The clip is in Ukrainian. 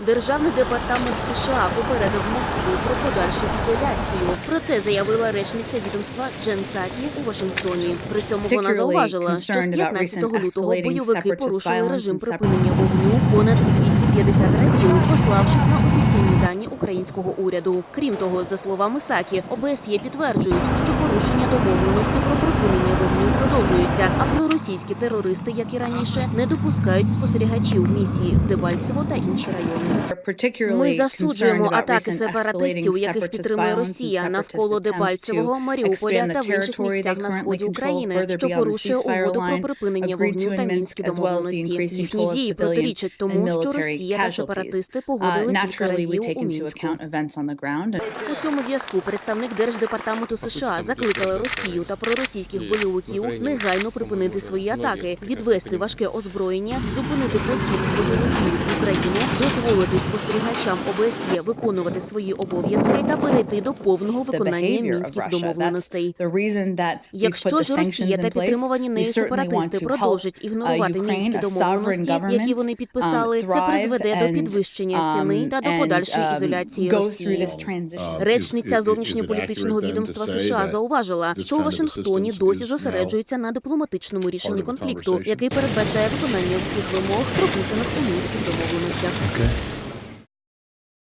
Державний департамент США попередив Москву про подальшу ізоляцію. Про це заявила речниця відомства Джен Сакі у Вашингтоні. При цьому вона зауважила, що з concerned 15 лютого бойовики порушили режим припинення вогню понад 250 разів, пославшись на офіційні дані українського уряду. Крім того, за словами Сакі, ОБСЄ підтверджують, що порушення домовленості про припинення вогню продовжуються, а проросійські терористи, як і раніше, не допускають спостерігачів місії в Дебальцево та інші райони. Ми засуджуємо атаки сепаратистів, яких підтримує Росія навколо Дебальцевого, Маріуполя та в інших місцях на сході України, що порушує угоду про припинення вогню та мінські домовленості. Їхні дії протирічать тому, що Росія та сепаратисти погодили кілька разів у мінську. У цьому зв'язку представник держдепартаменту США закликали Росію та проросійських бойовиків негайно припинити свої атаки, відвести важке озброєння, зупинити потік бойовиків в Україні, дозволити спостерігачам ОБСЄ виконувати свої обов'язки та перейти до повного виконання мінських домовленостей. Якщо ж Росія та підтримувані нею сепаратисти продовжать ігнорувати мінські домовленості, які вони підписали, це призведе до підвищення ціни та до подальшої ізоляції Росії. Речниця зовнішньополітичного відомства США зауважила, що у Вашингтоні досі зосереджується на дипломатичному рішенні конфлікту, який передбачає виконання всіх вимог, прописаних у мінських домовленостях.